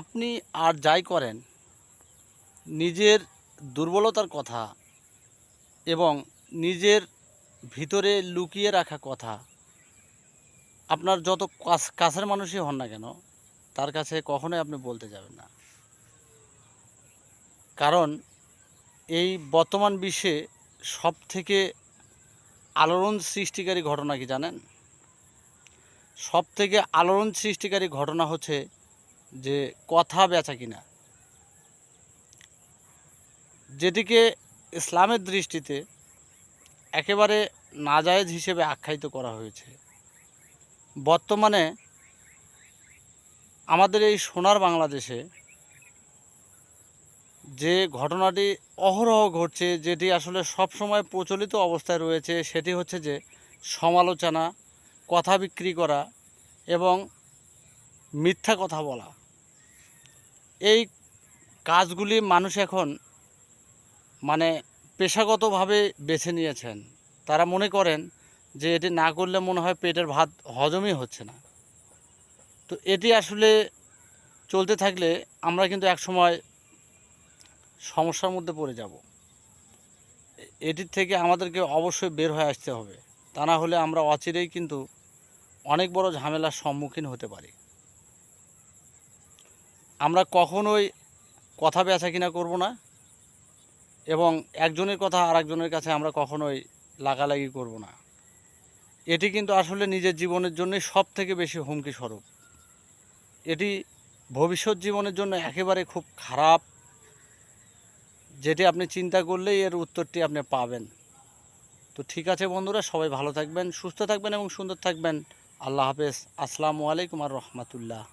আপনি আর যাই করেন, নিজের দুর্বলতার কথা এবং নিজের ভিতরে লুকিয়ে রাখা কথা, আপনার যত কাছের মানুষই হন না কেন, তার কাছে কখনোই আপনি বলতে যাবেন না। কারণ এই বর্তমান বিশ্বে সব থেকে আলোড়ন সৃষ্টিকারী ঘটনা কি জানেন? সব থেকে আলোড়ন সৃষ্টিকারী ঘটনা হচ্ছে যে কথা বেচা কিনা। যেটিকে ইসলামের দৃষ্টিতে একেবারে নাজায়েজ হিসেবে আখ্যায়িত করা হয়েছে, বর্তমানে আমাদের এই সোনার বাংলাদেশে যে ঘটনাটি অহরহ ঘটছে, যেটি আসলে সবসময় প্রচলিত অবস্থায় রয়েছে, সেটি হচ্ছে যে সমালোচনা, কথা বিক্রি করা এবং মিথ্যা কথা বলা। এই কাজগুলি মানুষ এখন মানে পেশাগতভাবে বেছে নিয়েছেন। তারা মনে করেন যে এটি না করলে মনে হয় পেটের ভাত হজমই হচ্ছে না। তো এটি আসলে চলতে থাকলে আমরা কিন্তু একসময় সমস্যার মধ্যে পড়ে যাব। এটির থেকে আমাদেরকে অবশ্যই বের হয়ে আসতে হবে। তা না হলে আমরা অচিরেই কিন্তু অনেক বড় ঝামেলার সম্মুখীন হতে পারি। আমরা কখনোই কথা বেচা কিনা করব না এবং একজনের কথা আর একজনের কাছে আমরা কখনোই লাগালাগি করব না। এটি কিন্তু আসলে নিজের জীবনের জন্যই সব থেকে বেশি হুমকি স্বরূপ। এটি ভবিষ্যৎ জীবনের জন্য একেবারে খুব খারাপ, যেটি আপনি চিন্তা করলেই এর উত্তরটি আপনি পাবেন। তো ঠিক আছে বন্ধুরা, সবাই ভালো থাকবেন, সুস্থ থাকবেন এবং সুন্দর থাকবেন। আল্লাহ হাফেজ। আসসালামু আলাইকুম আর রহমতুল্লাহ।